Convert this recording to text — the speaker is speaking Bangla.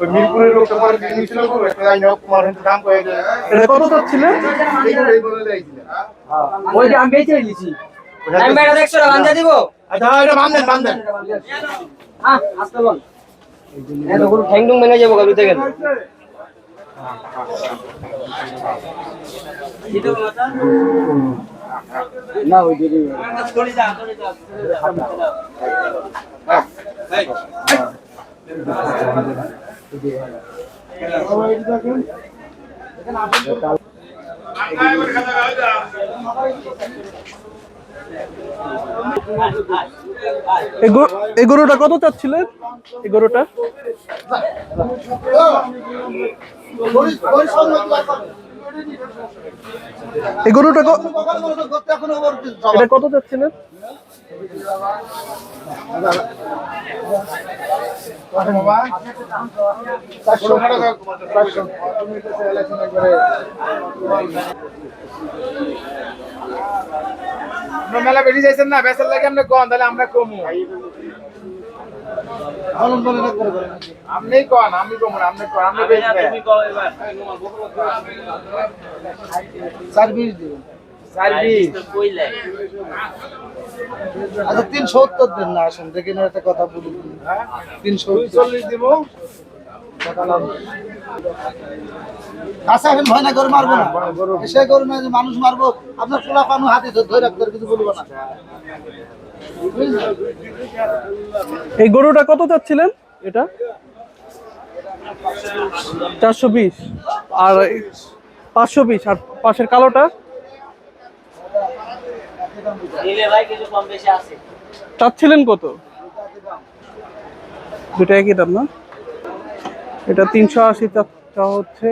ওই মিরপুরের লোকটা পরে কিনে ছিল একটা আইনা তোমার হচ্ছে দাম কয়ে এটা কত চাচ্ছিলেন এইগুলো এইগুলো দিয়েছিল ওই যে আমি বেঁচে দিছি আমি বেটা দেখছ না বান্ধা দিব? আচ্ছা এটা বান্ধেন বান্ধেন। হ্যাঁ আসতে বল। এত গরু ঠ্যাং টুং ভেঙে যাব গাড়িতে গেলে। না ওই দেরি এই গরু- এই গরুটা কত চাচ্ছিলেন এই গরুটা? এই গরুটা কত চাচ্ছিলেন চারশো আমরা মেলা বেরিয়ে যাইছেন না? বেসার লাগে আমরা কম তাহলে আমরা কমু। আপনি কন আমি কমু না, আপনি কন আপনি সার্ভিস দিবেন সার্ভিস আচ্ছা তিনশো উত্তর দেন না আসুন দেখে একটা কথা বলি তিনশো চল্লিশ দিব। আচ্ছা না করে মারবো যে মানুষ মারবো, আপনার এই গরুটা কত চাচ্ছিলেন? এটা? চারশো বিশ। আর পাঁচশো বিশ, আর পাশের কালোটা? চাচ্ছিলেন কত? দুটা একই দাম, না? এটা তিনশো আশি হচ্ছে।